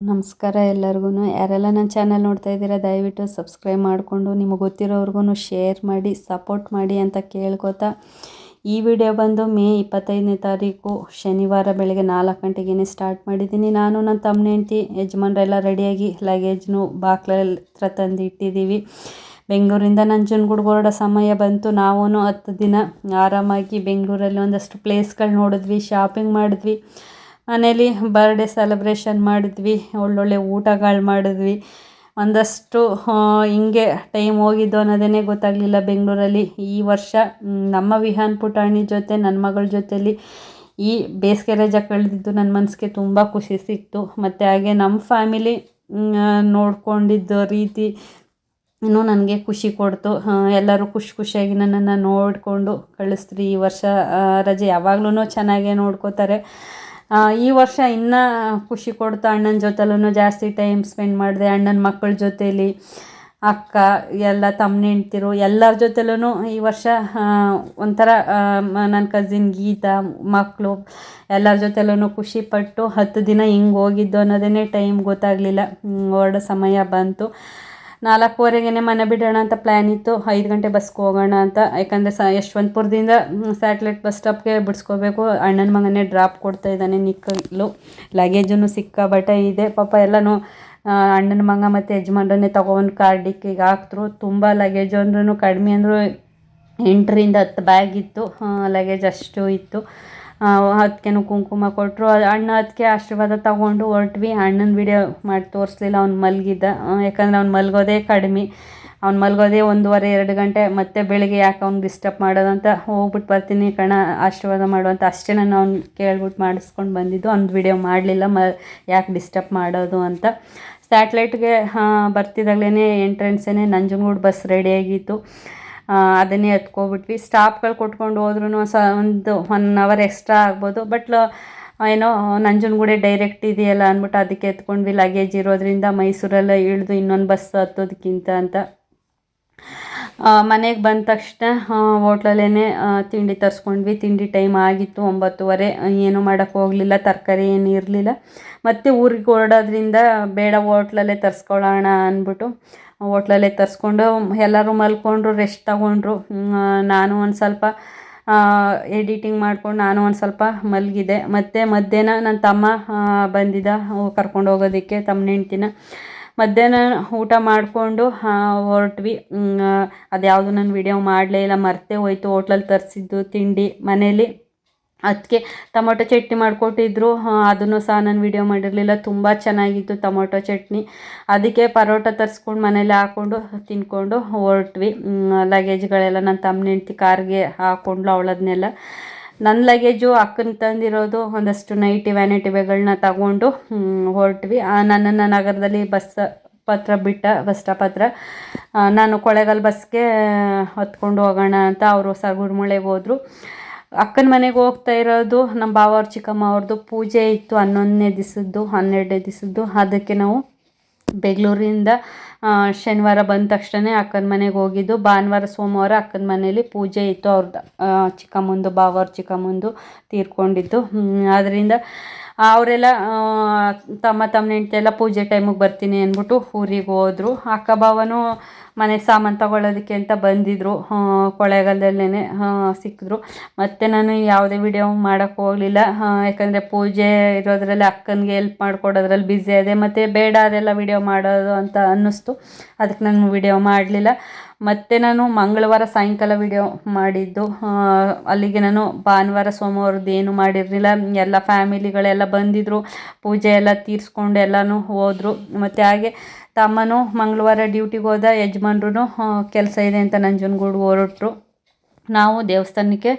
ನಮಸ್ಕಾರ ಎಲ್ಲರಿಗೂ ಯಾರೆಲ್ಲ ನನ್ನ ಚಾನಲ್ ನೋಡ್ತಾ ಇದ್ದೀರಾ, ದಯವಿಟ್ಟು ಸಬ್ಸ್ಕ್ರೈಬ್ ಮಾಡಿಕೊಂಡು ನಿಮಗೆ ಗೊತ್ತಿರೋರ್ಗು ಶೇರ್ ಮಾಡಿ, ಸಪೋರ್ಟ್ ಮಾಡಿ ಅಂತ ಕೇಳ್ಕೊತಾ ಈ ವಿಡಿಯೋ ಬಂದು ಮೇ ಇಪ್ಪತ್ತೈದನೇ ತಾರೀಕು ಶನಿವಾರ ಬೆಳಗ್ಗೆ ನಾಲ್ಕು ಗಂಟೆಗೇನೆ ಸ್ಟಾರ್ಟ್ ಮಾಡಿದ್ದೀನಿ. ನಾನು ನನ್ನ ತಮ್ಮ ಹೆಂಡತಿ, ಯಜಮಾನ್ರೆಲ್ಲ ರೆಡಿಯಾಗಿ ಲಗೇಜ್ನು ಬಾಕ್ಲ ಹತ್ರ ತಂದು ಇಟ್ಟಿದ್ದೀವಿ ಬೆಂಗಳೂರಿಂದ ನಂಜನಗೂಡು ಹೊರಡೋ ಸಮಯ ಬಂತು. ನಾವೂ ಹತ್ತು ದಿನ ಆರಾಮಾಗಿ ಬೆಂಗಳೂರಲ್ಲಿ ಒಂದಷ್ಟು ಪ್ಲೇಸ್ಗಳು ನೋಡಿದ್ವಿ, ಶಾಪಿಂಗ್ ಮಾಡಿದ್ವಿ. ಮನೇಲಿ ಬರ್ಡೇ ಸೆಲೆಬ್ರೇಷನ್ ಮಾಡಿದ್ವಿ, ಒಳ್ಳೊಳ್ಳೆ ಊಟಗಳು ಮಾಡಿದ್ವಿ. ಒಂದಷ್ಟು ಹಿಂಗೆ ಟೈಮ್ ಹೋಗಿದ್ದು ಅನ್ನೋದೇ ಗೊತ್ತಾಗಲಿಲ್ಲ ಬೆಂಗಳೂರಲ್ಲಿ. ಈ ವರ್ಷ ನಮ್ಮ ವಿಹಾನ್ ಪುಟಾಣಿ ಜೊತೆ ನನ್ನ ಮಗಳ ಜೊತೆಲಿ ಈ ಬೇಸಿಗೆ ರಜೆ ಕಳೆದಿದ್ದು ನನ್ನ ಮನಸ್ಸಿಗೆ ತುಂಬ ಖುಷಿ ಸಿಕ್ತು. ಮತ್ತು ಹಾಗೆ ನಮ್ಮ ಫ್ಯಾಮಿಲಿ ನೋಡ್ಕೊಂಡಿದ್ದ ರೀತಿ ಇನ್ನೂ ನನಗೆ ಖುಷಿ ಕೊಡ್ತು. ಎಲ್ಲರೂ ಖುಷಿ ಖುಷಿಯಾಗಿ ನನ್ನನ್ನು ನೋಡಿಕೊಂಡು ಕಳಿಸ್ತ್ರಿ ಈ ವರ್ಷ ರಜೆ ಯಾವಾಗ್ಲೂ ಚೆನ್ನಾಗೇ ನೋಡ್ಕೋತಾರೆ. ಈ ವರ್ಷ ಇನ್ನೂ ಖುಷಿ ಕೊಡ್ತು ಅಣ್ಣನ ಜೊತೆಲೂ ಜಾಸ್ತಿ ಟೈಮ್ ಸ್ಪೆಂಡ್ ಮಾಡಿದೆ, ಅಣ್ಣನ ಮಕ್ಕಳ ಜೊತೇಲಿ, ಅಕ್ಕ, ಎಲ್ಲ ತಮ್ಮ ಹೆಂಡ್ತಿರು, ಎಲ್ಲರ ಜೊತೆಲೂ ಈ ವರ್ಷ ಒಂಥರ ನನ್ನ ಕಸಿನ್ ಗೀತಾ ಮಕ್ಕಳು ಎಲ್ಲರ ಜೊತೆಲೂ ಖುಷಿಪಟ್ಟು ಹತ್ತು ದಿನ ಹಿಂಗೆ ಹೋಗಿದ್ದು ಅನ್ನೋದೇ ಟೈಮ್ ಗೊತ್ತಾಗಲಿಲ್ಲ. ಹೊರಡೋ ಸಮಯ ಬಂತು. ನಾಲ್ಕೂವರೆಗೇ ಮನೆ ಬಿಡೋಣ ಅಂತ ಪ್ಲ್ಯಾನ್ ಇತ್ತು. ಐದು ಗಂಟೆ ಬಸ್ಗೆ ಹೋಗೋಣ ಅಂತ. ಯಾಕಂದರೆ ಸ ಯಶವಂತಪುರದಿಂದ ಸ್ಯಾಟ್ಲೈಟ್ ಬಸ್ ಸ್ಟಾಪ್ಗೆ ಬಿಡಿಸ್ಕೋಬೇಕು. ಅಣ್ಣನ ಮಗನೇ ಡ್ರಾಪ್ ಕೊಡ್ತಾ ಇದ್ದಾನೆ ನಿಕ್ಕಲು ಲಗೇಜೂ ಸಿಕ್ಕಾಬಟ್ಟೆ ಇದೆ. ಪಾಪ ಎಲ್ಲನೂ ಅಣ್ಣನ ಮಗ ಮತ್ತು ಯಜಮಾನ್ರನ್ನೇ ತೊಗೊಂಡು ಕಾರ್ ಡಿಕ್ಕಿಗೆ ಹಾಕಿದ್ರು. ತುಂಬ ಲಗೇಜ್ ಅಂದ್ರೂ ಕಡಿಮೆ ಅಂದರೂ ಎಂಟರಿಂದ ಹತ್ತು ಬ್ಯಾಗ್ ಇತ್ತು. ಲಗೇಜ್ ಅಷ್ಟು ಇತ್ತು. ಅದಕ್ಕೇನು ಕುಂಕುಮ ಕೊಟ್ಟರು ಅಣ್ಣ ಅದಕ್ಕೆ ಆಶೀರ್ವಾದ ತಗೊಂಡು ಹೊರಟ್ವಿ. ಅಣ್ಣನ ವಿಡಿಯೋ ಮಾಡಿ ತೋರಿಸ್ಲಿಲ್ಲ, ಅವ್ನು ಮಲಗಿದ್ದ. ಯಾಕಂದರೆ ಅವ್ನು ಮಲಗೋದೇ ಕಡಿಮೆ. ಅವ್ನು ಮಲಗೋದೇ ಒಂದೂವರೆ, ಎರಡು ಗಂಟೆ. ಮತ್ತೆ ಬೆಳಿಗ್ಗೆ ಯಾಕೆ ಅವ್ನು ಡಿಸ್ಟರ್ಬ್ ಮಾಡೋದಂತ ಹೋಗ್ಬಿಟ್ಟು ಬರ್ತೀನಿ ಕಣ, ಆಶೀರ್ವಾದ ಮಾಡುವಂತ ಅಷ್ಟೇ ನಾನು ಅವ್ನು ಕೇಳ್ಬಿಟ್ಟು ಮಾಡಿಸ್ಕೊಂಡು ಬಂದಿದ್ದು. ಅವ್ನು ವಿಡಿಯೋ ಮಾಡಲಿಲ್ಲ, ಮ, ಯಾಕೆ ಡಿಸ್ಟರ್ಬ್ ಮಾಡೋದು ಅಂತ. ಸ್ಯಾಟ್ಲೈಟ್ಗೆ ಬರ್ತಿದ್ದಾಗಲೇ ಎಂಟ್ರೆನ್ಸೇ ನಂಜನಗೂಡು ಬಸ್ ರೆಡಿಯಾಗಿತ್ತು ಅದನ್ನೇ ಎತ್ಕೊಬಿಟ್ವಿ. ಸ್ಟಾಪ್ಗಳು ಕೊಟ್ಕೊಂಡು ಹೋದ್ರೂ ಸ, ಒಂದು ಒನ್ ಅವರ್ ಎಕ್ಸ್ಟ್ರಾ ಆಗ್ಬೋದು. ಬಟ್ ಏನೋ ನಂಜನಗೂಡೆ ಡೈರೆಕ್ಟ್ ಇದೆಯಲ್ಲ ಅಂದ್ಬಿಟ್ಟು ಅದಕ್ಕೆ ಎತ್ಕೊಂಡ್ವಿ. ಲಗೇಜ್ ಇರೋದ್ರಿಂದ ಮೈಸೂರೆಲ್ಲ ಇಳಿದು ಇನ್ನೊಂದು ಬಸ್ ಹತ್ತೋದಕ್ಕಿಂತ ಅಂತ. ಮನೆಗೆ ಬಂದ ತಕ್ಷಣ ಹೋಟ್ಲಲ್ಲೇ ತಿಂಡಿ ತರಿಸ್ಕೊಂಡ್ವಿ. ತಿಂಡಿ ಟೈಮ್ ಆಗಿತ್ತು ಒಂಬತ್ತುವರೆ. ಏನೂ ಮಾಡೋಕ್ಕೆ ಹೋಗಲಿಲ್ಲ. ತರಕಾರಿ ಏನು ಇರಲಿಲ್ಲ. ಮತ್ತು ಊರಿಗೆ ಹೊರಡೋದ್ರಿಂದ ಬೇಡ ಹೋಟ್ಲಲ್ಲೇ ತರಿಸ್ಕೊಳ್ಳೋಣ ಅಂದ್ಬಿಟ್ಟು ಹೋಟ್ಲಲ್ಲೇ ತರಿಸ್ಕೊಂಡು ಎಲ್ಲರೂ ಮಲ್ಕೊಂಡ್ರು ರೆಸ್ಟ್ ತಗೊಂಡ್ರು. ನಾನು ಒಂದು ಸ್ವಲ್ಪ ಎಡಿಟಿಂಗ್ ಮಾಡ್ಕೊಂಡು ನಾನು ಒಂದು ಸ್ವಲ್ಪ ಮಲಗಿದೆ ಮತ್ತು ಮಧ್ಯಾಹ್ನ ನನ್ನ ತಮ್ಮ ಬಂದಿದ್ದ ಕರ್ಕೊಂಡು ಹೋಗೋದಕ್ಕೆ ತಮ್ಮ ಹೆಂಡ್ತಿನ ಮಧ್ಯಾಹ್ನ ಊಟ ಮಾಡಿಕೊಂಡು ಹೊರಟ್ವಿ. ಅದ್ಯಾವುದು ನಾನು ವಿಡಿಯೋ ಮಾಡಲೇ ಇಲ್ಲ. ಮರ್ತೇ ಹೋಯ್ತು. ಹೋಟ್ಲಲ್ಲಿ ತರಿಸಿದ್ದು ತಿಂಡಿ ಮನೇಲಿ. ಅದಕ್ಕೆ ಟೊಮೊಟೊ ಚಟ್ನಿ ಮಾಡಿಕೊಟ್ಟಿದ್ರು. ಅದನ್ನು ಸಹ ನಾನು ವೀಡಿಯೋ ಮಾಡಿರಲಿಲ್ಲ. ತುಂಬ ಚೆನ್ನಾಗಿತ್ತು ಟೊಮೊಟೊ ಚಟ್ನಿ. ಅದಕ್ಕೆ ಪರೋಟ ತರಿಸ್ಕೊಂಡು ಮನೇಲಿ ಹಾಕ್ಕೊಂಡು ತಿಂದ್ಕೊಂಡು ಹೊರಟ್ವಿ. ಲಗೇಜ್ಗಳೆಲ್ಲ ನನ್ನ ತಮ್ಮ ಹೆಂಡ್ತಿ ಕಾರ್ಗೆ ಹಾಕ್ಕೊಂಡ್ಲು ಅವಳದನ್ನೆಲ್ಲ ನನ್ನ ಲಗೇಜು ಅಕ್ಕನ ತಂದಿರೋದು ಒಂದಷ್ಟು ನೈಟಿ ವ್ಯಾನಿಟಿವೆಗಳನ್ನ ತಗೊಂಡು ಹೊರಟ್ವಿ. ನನ್ನನ್ನು ನಗರದಲ್ಲಿ ಬಸ್ ಪತ್ರ ಬಿಟ್ಟ, ಬಸ್ ಸ್ಟಾಪ್ ಹತ್ರ. ನಾನು ಕೊಳೆಗಾಲ ಬಸ್ಗೆ ಹೊತ್ಕೊಂಡು ಹೋಗೋಣ ಅಂತ. ಅವರು ಸಗುಡ್ಮೂಳೆಗೆ ಹೋದರು. ಅಕ್ಕನ ಮನೆಗೆ ಹೋಗ್ತಾ ಇರೋದು, ನಮ್ಮ ಭಾವ ಅವ್ರ ಚಿಕ್ಕಮ್ಮ ಅವ್ರದ್ದು ಪೂಜೆ ಇತ್ತು ಹನ್ನೊಂದನೇ ದಿವಸದ್ದು ಹನ್ನೆರಡನೇ ದಿವಸದ್ದು ಅದಕ್ಕೆ ನಾವು ಬೆಂಗಳೂರಿಂದ ಶನಿವಾರ ಬಂದ ತಕ್ಷಣ ಅಕ್ಕನ ಮನೆಗೆ ಹೋಗಿದ್ದು. ಭಾನುವಾರ, ಸೋಮವಾರ ಅಕ್ಕನ ಮನೆಯಲ್ಲಿ ಪೂಜೆ ಇತ್ತು ಅವ್ರದ್ದು ಚಿಕ್ಕಮ್ಮಂದು ಭಾವ ಅವ್ರ ಚಿಕ್ಕಮ್ಮಂದು ತೀರ್ಕೊಂಡಿದ್ದು. ಆದ್ದರಿಂದ ಅವರೆಲ್ಲ ತಮ್ಮ ತಮ್ಮ ನೆಂಟೆಲ್ಲ ಪೂಜೆ ಟೈಮಿಗೆ ಬರ್ತೀನಿ ಅಂದ್ಬಿಟ್ಟು ಊರಿಗೆ ಹೋದರು. ಅಕ್ಕ ಭಾವನೂ ಮನೆ ಸಾಮಾನು ತಗೊಳ್ಳೋದಕ್ಕೆ ಅಂತ ಬಂದಿದ್ದರು ಕೊಳ್ಳೇಗಾಲದಲ್ಲೇ ಸಿಕ್ಕಿದ್ರು. ಮತ್ತು ನಾನು ಯಾವುದೇ ವಿಡಿಯೋ ಮಾಡೋಕ್ಕೆ ಹೋಗಲಿಲ್ಲ ಯಾಕಂದರೆ ಪೂಜೆ ಇರೋದ್ರಲ್ಲಿ ಅಕ್ಕನಿಗೆ ಹೆಲ್ಪ್ ಮಾಡಿಕೊಡೋದ್ರಲ್ಲಿ ಬ್ಯುಸಿ ಇದೆ ಮತ್ತು ಬೇಡ ಅದೆಲ್ಲ ವಿಡಿಯೋ ಮಾಡೋದು ಅಂತ ಅನ್ನಿಸ್ತು. ಅದಕ್ಕೆ ನಾನು ವಿಡಿಯೋ ಮಾಡಲಿಲ್ಲ. ಮತ್ತು ನಾನು ಮಂಗಳವಾರ ಸಾಯಂಕಾಲ ವಿಡಿಯೋ ಮಾಡಿದ್ದು ಅಲ್ಲಿಗೆ ನಾನು ಭಾನುವಾರ ಸೋಮವಾರದ್ದು ಏನು ಮಾಡಿರಲಿಲ್ಲ. ಎಲ್ಲ ಫ್ಯಾಮಿಲಿಗಳೆಲ್ಲ ಬಂದಿದ್ದರು ಪೂಜೆ ಎಲ್ಲ ತೀರಿಸ್ಕೊಂಡು ಎಲ್ಲನೂ ಹೋದರು. ಮತ್ತು ಹಾಗೆ ತಮ್ಮನೂ ಮಂಗಳವಾರ ಡ್ಯೂಟಿಗೆ ಹೋದ ಯಜಮಾನ್ರು ಕೆಲಸ ಇದೆ ಅಂತ ನಂಜನಗೂಡು ಹೊರಟ್ರು ನಾವು ದೇವಸ್ಥಾನಕ್ಕೆ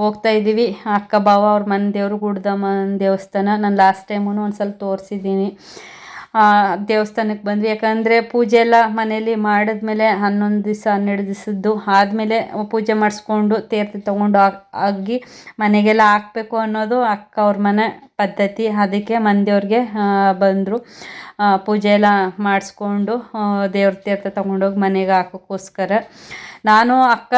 ಹೋಗ್ತಾ ಇದ್ದೀವಿ. ಅಕ್ಕ ಭಾವ ಅವ್ರ ಮನೆ ದೇವರು ಗುಡ್ದಮ್ಮನ ದೇವಸ್ಥಾನ. ನಾನು ಲಾಸ್ಟ್ ಟೈಮೂ ಒಂದು ಸಲ ತೋರಿಸಿದ್ದೀನಿ. ದೇವಸ್ಥಾನಕ್ಕೆ ಬಂದ್ವಿ. ಯಾಕಂದರೆ ಪೂಜೆ ಎಲ್ಲ ಮನೇಲಿ ಮಾಡಿದ್ಮೇಲೆ ಹನ್ನೊಂದು ದಿವಸ, ಹನ್ನೆರಡು ದಿವಸದ್ದು ಆದಮೇಲೆ ಪೂಜೆ ಮಾಡಿಸ್ಕೊಂಡು ತೀರ್ಥ ತೊಗೊಂಡು ಆಗಿ ಮನೆಗೆಲ್ಲ ಹಾಕ್ಬೇಕು ಅನ್ನೋದು ಅಕ್ಕ ಅವ್ರ ಮನೆ. ಪದ್ಧತಿ ಅದಕ್ಕೆ ಮಂದಿಯವ್ರಿಗೆ ಬಂದರು. ಪೂಜೆ ಎಲ್ಲ ಮಾಡಿಸ್ಕೊಂಡು ದೇವ್ರ ತೀರ್ಥ ತೊಗೊಂಡೋಗಿ ಮನೆಗೆ ಹಾಕೋಕ್ಕೋಸ್ಕರ. ನಾನು ಅಕ್ಕ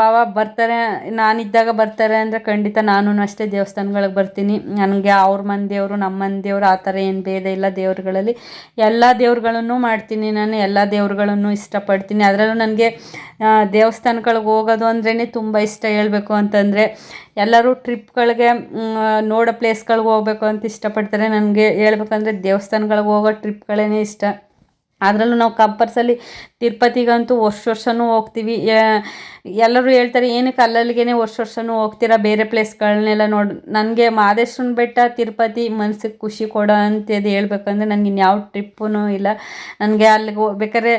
ಬಾವ ಬರ್ತಾರೆ, ನಾನಿದ್ದಾಗ ಬರ್ತಾರೆ ಅಂದರೆ ಖಂಡಿತ ನಾನು ಅಷ್ಟೇ ದೇವಸ್ಥಾನಗಳಿಗೆ ಬರ್ತೀನಿ. ನನಗೆ ಅವ್ರ ಮಂದಿಯವರು, ನಮ್ಮ ಮಂದಿಯವರು ಆ ಥರ ಏನು ಭೇದ ಇಲ್ಲ ದೇವ್ರುಗಳಲ್ಲಿ. ಎಲ್ಲ ದೇವ್ರುಗಳನ್ನು ಮಾಡ್ತೀನಿ ನಾನು, ಎಲ್ಲ ದೇವ್ರುಗಳನ್ನು ಇಷ್ಟಪಡ್ತೀನಿ. ಅದರಲ್ಲೂ ನನಗೆ ದೇವಸ್ಥಾನಗಳಿಗೆ ಹೋಗೋದು ಅಂದ್ರೇ ತುಂಬ ಇಷ್ಟ ಹೇಳಬೇಕು ಅಂತಂದರೆ ಎಲ್ಲರೂ ಟ್ರಿಪ್ಗಳಿಗೆ ನೋಡೋ ಪ್ಲೇಸ್ಗಳಿಗೆ ಹೋಗ್ಬೇಕು ಅಂತ ಇಷ್ಟಪಡ್ತಾರೆ. ನನಗೆ ಹೇಳ್ಬೇಕಂದ್ರೆ ದೇವಸ್ಥಾನಗಳಿಗೆ ಹೋಗೋ ಟ್ರಿಪ್ಗಳೇ ಇಷ್ಟ. ಅದರಲ್ಲೂ ನಾವು ಕಂಪಲ್ಸಲಿ ತಿರುಪತಿಗಂತೂ ವರ್ಷ ವರ್ಷವೂ ಹೋಗ್ತೀವಿ. ಎಲ್ಲರೂ ಹೇಳ್ತಾರೆ, ಏನಕ್ಕೆ ಅಲ್ಲಲ್ಲಿಗೆ ವರ್ಷ ವರ್ಷವೂ ಹೋಗ್ತೀರಾ? ಬೇರೆ ಪ್ಲೇಸ್ಗಳನ್ನೆಲ್ಲ ನೋಡಿ, ನನಗೆ ಮಾದೇಶ್ವರನ ಬೆಟ್ಟ, ತಿರುಪತಿ ಮನ್ಸಿಗೆ ಖುಷಿ ಕೊಡೋ ಅಂಥದ್ದು ಹೇಳ್ಬೇಕಂದ್ರೆ ನನಗೆ ಇನ್ಯಾವ ಟ್ರಿಪ್ಪೂ ಇಲ್ಲ. ನನಗೆ ಅಲ್ಲಿಗೆ ಹೋಗ್ಬೇಕಾದ್ರೆ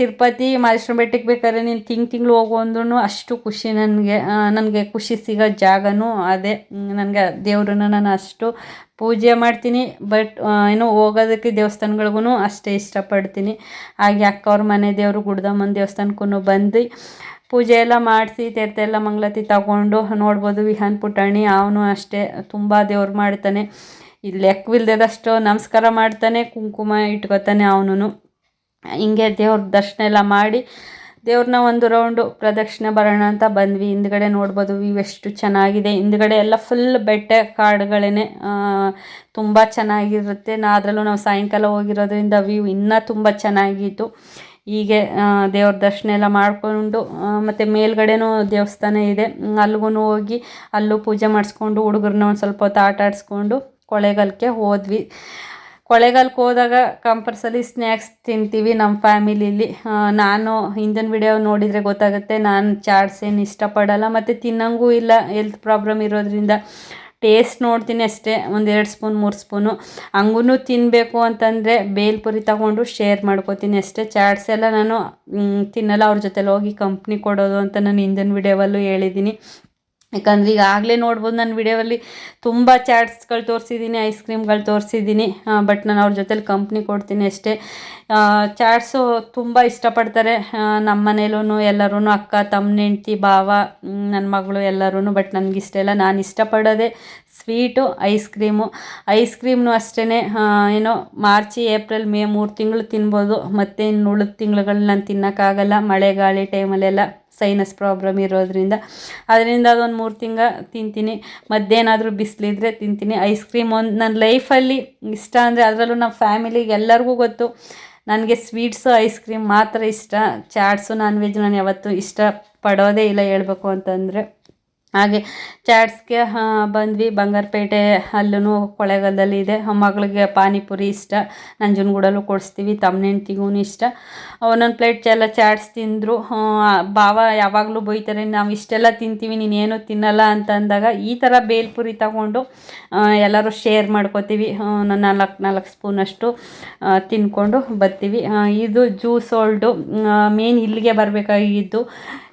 ತಿರುಪತಿ, ಮಾದೇಶ್ವರನ ಬೆಟ್ಟಕ್ಕೆ ಬೇಕಾದ್ರೆ ನೀನು ತಿಂಗ್ ತಿಂಗಳು ಹೋಗು ಅಂದ್ರೂ ಅಷ್ಟು ಖುಷಿ ನನಗೆ. ನನಗೆ ಖುಷಿ ಸಿಗೋ ಜಾಗನೂ ಅದೇ. ನನಗೆ ದೇವ್ರನ್ನ ನಾನು ಅಷ್ಟು ಪೂಜೆ ಮಾಡ್ತೀನಿ. ಬಟ್ ಏನು ಹೋಗೋದಕ್ಕೆ ದೇವಸ್ಥಾನಗಳಿಗೂ ಅಷ್ಟೇ ಇಷ್ಟಪಡ್ತೀನಿ. ಹಾಗೆ ಅಕ್ಕವ್ರ ಮನೆ ದೇವರು ಗುಡ್ದಮ್ಮನ ದೇವಸ್ಥಾನಕ್ಕೂ ಬಂದು ಪೂಜೆ ಎಲ್ಲ ಮಾಡಿಸಿ ತೀರ್ಥ ಎಲ್ಲ ಮಂಗಳತಿ ತಗೊಂಡು ನೋಡ್ಬೋದು ವಿಹಾನ್ ಪುಟಾಣಿ, ಅವನು ಅಷ್ಟೇ ತುಂಬ ದೇವ್ರು ಮಾಡ್ತಾನೆ. ಇಲ್ಲಿ ಲೆಕ್ಕವಿಲ್ದದಷ್ಟು ನಮಸ್ಕಾರ ಮಾಡ್ತಾನೆ, ಕುಂಕುಮ ಇಟ್ಕೊತಾನೆ ಅವನು ಹಿಂಗೆ ದೇವ್ರ ದರ್ಶನ ಎಲ್ಲ ಮಾಡಿ ದೇವ್ರನ್ನ ಒಂದು ರೌಂಡು ಪ್ರದಕ್ಷಿಣೆ ಬರೋಣ ಅಂತ ಬಂದ್ವಿ. ಹಿಂದ್ಗಡೆ ನೋಡ್ಬೋದು ವ್ಯೂ ಎಷ್ಟು ಚೆನ್ನಾಗಿದೆ. ಹಿಂದ್ಗಡೆ ಎಲ್ಲ ಫುಲ್ ಬೆಟ್ಟ ಕಾಡುಗಳೇ ತುಂಬ ಚೆನ್ನಾಗಿರುತ್ತೆ. ನಾ ಅದರಲ್ಲೂ ನಾವು ಸಾಯಂಕಾಲ ಹೋಗಿರೋದ್ರಿಂದ ವ್ಯೂ ಇನ್ನೂ ತುಂಬ ಚೆನ್ನಾಗಿತ್ತು. ಹೀಗೆ ದೇವ್ರ ದರ್ಶನ ಎಲ್ಲ ಮಾಡಿಕೊಂಡು ಮತ್ತು ಮೇಲ್ಗಡೆನೂ ದೇವಸ್ಥಾನ ಇದೆ. ಅಲ್ಲಿಗೂ ಹೋಗಿ ಅಲ್ಲೂ ಪೂಜೆ ಮಾಡಿಸ್ಕೊಂಡು ಹುಡುಗರನ್ನ ಒಂದು ಸ್ವಲ್ಪ ಹೊತ್ತು ಆಟ ಆಡಿಸ್ಕೊಂಡು ಕೊಳ್ಳೇಗಾಲಕ್ಕೆ ಹೋದ್ವಿ. ಕೊಳ್ಳೇಗಾಲಕ್ಕೆ ಹೋದಾಗ ಕಂಪಲ್ಸರಿ ಸ್ನ್ಯಾಕ್ಸ್ ತಿಂತೀವಿ ನಮ್ಮ ಫ್ಯಾಮಿಲಿಲಿ. ನಾನು ಹಿಂದಿನ ವಿಡಿಯೋ ನೋಡಿದರೆ ಗೊತ್ತಾಗುತ್ತೆ, ನಾನು ಚಾಟ್ಸ್ ಏನು ಇಷ್ಟಪಡಲ್ಲ, ಮತ್ತು ತಿನ್ನಂಗೂ ಇಲ್ಲ, ಹೆಲ್ತ್ ಪ್ರಾಬ್ಲಮ್ ಇರೋದ್ರಿಂದ. ಟೇಸ್ಟ್ ನೋಡ್ತೀನಿ ಅಷ್ಟೇ. ಒಂದು ಎರಡು ಸ್ಪೂನ್ ಮೂರು ಸ್ಪೂನು ಹಂಗೂ ತಿನ್ನಬೇಕು ಅಂತಂದರೆ ಬೇಲ್ಪುರಿ ತಗೊಂಡು ಶೇರ್ ಮಾಡ್ಕೋತೀನಿ ಅಷ್ಟೇ. ಚಾಟ್ಸ್ ಎಲ್ಲ ನಾನು ತಿನ್ನಲ್ಲ. ಅವ್ರ ಜೊತೆಲಿ ಹೋಗಿ ಕಂಪ್ನಿ ಕೊಡೋದು ಅಂತ ನಾನು ಹಿಂದಿನ ವಿಡಿಯೋವಲ್ಲೂ ಹೇಳಿದ್ದೀನಿ ಯಾಕಂದ್ರೆ ಈಗಾಗಲೇ ನೋಡ್ಬೋದು ನನ್ನ ವಿಡಿಯೋವಲ್ಲಿ ತುಂಬ ಚಾಟ್ಸ್ಗಳು ತೋರಿಸಿದ್ದೀನಿ ಐಸ್ ಕ್ರೀಮ್ಗಳು ತೋರಿಸಿದ್ದೀನಿ. ಬಟ್ ನಾನು ಅವ್ರ ಜೊತೆಲಿ ಕಂಪ್ನಿ ಕೊಡ್ತೀನಿ ಅಷ್ಟೇ. ಚಾಟ್ಸು ತುಂಬ ಇಷ್ಟಪಡ್ತಾರೆ ನಮ್ಮ ಮನೇಲೂ ಎಲ್ಲರೂ ಅಕ್ಕ, ತಮ್ಮ, ಹೆಂಡ್ತಿ, ಭಾವ ನನ್ನ ಮಗಳು ಎಲ್ಲರೂ ಬಟ್ ನನಗೆ ಇಷ್ಟ ಇಲ್ಲ. ನಾನು ಇಷ್ಟಪಡೋದೇ ಸ್ವೀಟು ಐಸ್ ಕ್ರೀಮು ಐಸ್ ಕ್ರೀಮ್ನು ಅಷ್ಟೇ ಏನೋ ಮಾರ್ಚ್, ಏಪ್ರಿಲ್, ಮೇ ಮೂರು ತಿಂಗಳು ತಿನ್ಬೋದು. ಮತ್ತು ಇನ್ನು ಉಳಿದ ತಿಂಗಳುಗಳು ನಾನು ತಿನ್ನೋಕ್ಕಾಗಲ್ಲ ಮಳೆ ಗಾಳಿ ಟೈಮಲ್ಲೆಲ್ಲ ಸೈನಸ್ ಪ್ರಾಬ್ಲಮ್ ಇರೋದ್ರಿಂದ. ಅದರಿಂದ ಅದೊಂದು ಮೂರು ತಿಂಗ ತಿಂತೀನಿ. ಮಧ್ಯಾಹ್ನಾದರೂ ಬಿಸಿಲಿದ್ರೆ ತಿಂತೀನಿ. ಐಸ್ ಕ್ರೀಮ್ ಒಂದು ನನ್ನ ಲೈಫಲ್ಲಿ ಇಷ್ಟ ಅಂದರೆ ಅದರಲ್ಲೂ ನಮ್ಮ ಫ್ಯಾಮಿಲಿಗೆ ಎಲ್ಲರಿಗೂ ಗೊತ್ತು. ನನಗೆ ಸ್ವೀಟ್ಸು ಐಸ್ ಕ್ರೀಮ್ ಮಾತ್ರ ಇಷ್ಟ. ಚಾಟ್ಸು ನಾನ್ ವೆಜ್ ನಾನು ಯಾವತ್ತೂ ಇಷ್ಟ ಪಡೋದೇ ಇಲ್ಲ ಹೇಳ್ಬೇಕು ಅಂತಂದರೆ. ಹಾಗೆ ಚಾಟ್ಸ್ಗೆ ಬಂದ್ವಿ. ಬಂಗಾರಪೇಟೆ ಅಲ್ಲೂ ಕೊಳ್ಳೇಗಾಲದಲ್ಲಿ ಇದೆ. ಮಗಳಿಗೆ ಪಾನಿಪುರಿ ಇಷ್ಟ. ನಂಜನಗೂಡಲ್ಲೂ ಕೊಡಿಸ್ತೀವಿ. ತಮ್ಮ ಹೆಂಡ್ತಿಗೂ ಇಷ್ಟ. ಒಂದೊಂದು ಪ್ಲೇಟ್ ಎಲ್ಲ ಚಾಟ್ಸ್ ತಿಂದರು. ಭಾವ ಯಾವಾಗಲೂ ಬೈತಾರೆ, ನಾವು ಇಷ್ಟೆಲ್ಲ ತಿಂತೀವಿ, ನೀನೇನು ತಿನ್ನಲ್ಲ ಅಂತ ಅಂದಾಗ ಈ ಥರ ಬೇಲ್ಪುರಿ ತಗೊಂಡು ಎಲ್ಲರೂ ಶೇರ್ ಮಾಡ್ಕೋತೀವಿ. ನಾಲ್ಕು ನಾಲ್ಕು ಸ್ಪೂನಷ್ಟು ತಿನ್ಕೊಂಡು ಬರ್ತೀವಿ. ಇದು ಜ್ಯೂಸ್ ಓಲ್ಡು ಮೇನ್ ಇಲ್ಲಿಗೆ ಬರಬೇಕಾಗಿದ್ದು.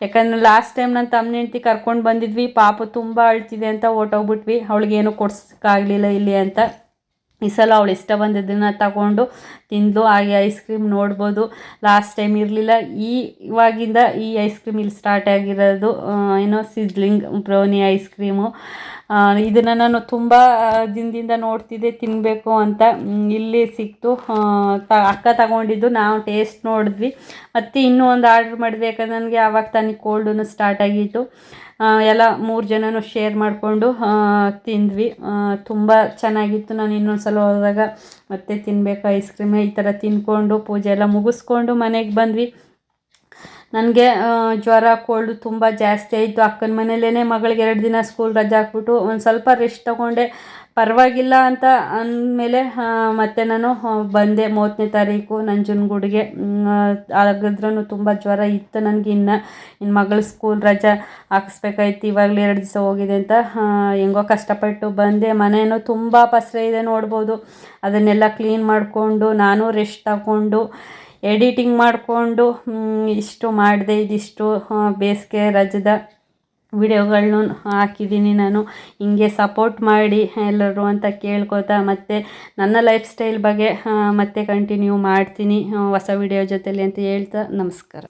ಯಾಕಂದರೆ ಲಾಸ್ಟ್ ಟೈಮ್ ನಾನು ತಮ್ಮ ಹೆಂಡ್ತಿ ಕರ್ಕೊಂಡು ಬಂದಿದ್ವಿ. ಪಾಪು ತುಂಬ ಅಳ್ತಿದೆ ಅಂತ ಹೊರ್ಟೋಗ್ಬಿಟ್ವಿ. ಅವಳಿಗೇನು ಕೊಡ್ಸೋಕ್ಕಾಗಲಿಲ್ಲ ಇಲ್ಲಿ ಅಂತ. ಈ ಸಲ ಅವಳು ಇಷ್ಟ ಬಂದಿದ್ದನ್ನು ತಗೊಂಡು ತಿಂದು ಹಾಗೆ ಐಸ್ ಕ್ರೀಮ್ ನೋಡ್ಬೋದು. ಲಾಸ್ಟ್ ಟೈಮ್ ಇರಲಿಲ್ಲ. ಈ ಇವಾಗಿಂದ ಈ ಐಸ್ ಕ್ರೀಮ್ ಇಲ್ಲಿ ಸ್ಟಾರ್ಟ್ ಆಗಿರೋದು ಏನೋ ಸಿಜ್ಲಿಂಗ್ ಬ್ರೌನಿ ಐಸ್ ಕ್ರೀಮು ಇದನ್ನು ನಾನು ತುಂಬ ದಿನದಿಂದ ನೋಡ್ತಿದ್ದೆ ತಿನ್ನಬೇಕು ಅಂತ ಇಲ್ಲಿ ಸಿಕ್ತು. ತ, ಅಕ್ಕ ತಗೊಂಡಿದ್ದು, ನಾವು ಟೇಸ್ಟ್ ನೋಡಿದ್ವಿ. ಮತ್ತು ಇನ್ನೂ ಒಂದು ಆರ್ಡ್ರ್ ಮಾಡಬೇಕಂದ್ರೆ ನನಗೆ ಆವಾಗ ತಾನೇ ಕೋಲ್ಡೂ ಸ್ಟಾರ್ಟ್ ಆಗಿತ್ತು. ಎಲ್ಲ ಮೂರು ಜನನೂ ಶೇರ್ ಮಾಡಿಕೊಂಡು ತಿಂದ್ವಿ. ತುಂಬ ಚೆನ್ನಾಗಿತ್ತು. ನಾನು ಇನ್ನೊಂದು ಸಲ ಹೋದಾಗ ಮತ್ತೆ ತಿನ್ನಬೇಕು ಐಸ್ ಕ್ರೀಮ್ ಈ ಥರ ತಿಂದ್ಕೊಂಡು ಪೂಜೆ ಎಲ್ಲ ಮುಗಿಸ್ಕೊಂಡು ಮನೆಗೆ ಬಂದ್ವಿ. ನನಗೆ ಜ್ವರ ಕೋಲ್ಡು ತುಂಬ ಜಾಸ್ತಿ ಆಯಿತು. ಅಕ್ಕನ ಮನೇಲೇ ಮಗಳಿಗೆ ಎರಡು ದಿನ ಸ್ಕೂಲ್ ರಜೆ ಹಾಕ್ಬಿಟ್ಟು ಒಂದು ಸ್ವಲ್ಪ ರೆಸ್ಟ್ ತೊಗೊಂಡೆ. ಪರವಾಗಿಲ್ಲ ಅಂತ ಅಂದಮೇಲೆ ಮತ್ತೆ ನಾನು ಬಂದೆ ಮೂವತ್ತನೇ ತಾರೀಕು ನಂಜನಗೂಡಿಗೆ. ಹಾಗಿದ್ರೂ ತುಂಬ ಜ್ವರ ಇತ್ತು ನನಗೆ ಇನ್ನು. ಇನ್ನು ಮಗಳ ಸ್ಕೂಲ್ ರಜೆ ಹಾಕಿಸ್ಬೇಕಾಯ್ತು, ಇವಾಗಲೇ ಎರಡು ದಿವಸ ಹೋಗಿದೆ ಅಂತ. ಹೆಂಗೋ ಕಷ್ಟಪಟ್ಟು ಬಂದೆ. ಮನೆಯೂ ತುಂಬ ಪಸರೆ ಇದೆ ನೋಡ್ಬೋದು. ಅದನ್ನೆಲ್ಲ ಕ್ಲೀನ್ ಮಾಡಿಕೊಂಡು, ನಾನು ರೆಸ್ಟ್ ತಗೊಂಡು ಎಡಿಟಿಂಗ್ ಮಾಡಿಕೊಂಡು ಇಷ್ಟು ಮಾಡಿದೆ, ಇದಿಷ್ಟು ಬೇಸಿಗೆ ರಜದ ವಿಡಿಯೋಗಳ್ನು ಹಾಕಿದ್ದೀನಿ ನಾನು. ಹಿಂಗೆ ಸಪೋರ್ಟ್ ಮಾಡಿ ಎಲ್ಲರೂ ಅಂತ ಕೇಳ್ಕೊತಾ ಮತ್ತು ನನ್ನ ಲೈಫ್ ಸ್ಟೈಲ್ ಬಗ್ಗೆ ಮತ್ತೆ ಕಂಟಿನ್ಯೂ ಮಾಡ್ತೀನಿ ಹೊಸ ವಿಡಿಯೋ ಜೊತೆಲಿ ಅಂತ ಹೇಳ್ತಾ ನಮಸ್ಕಾರ.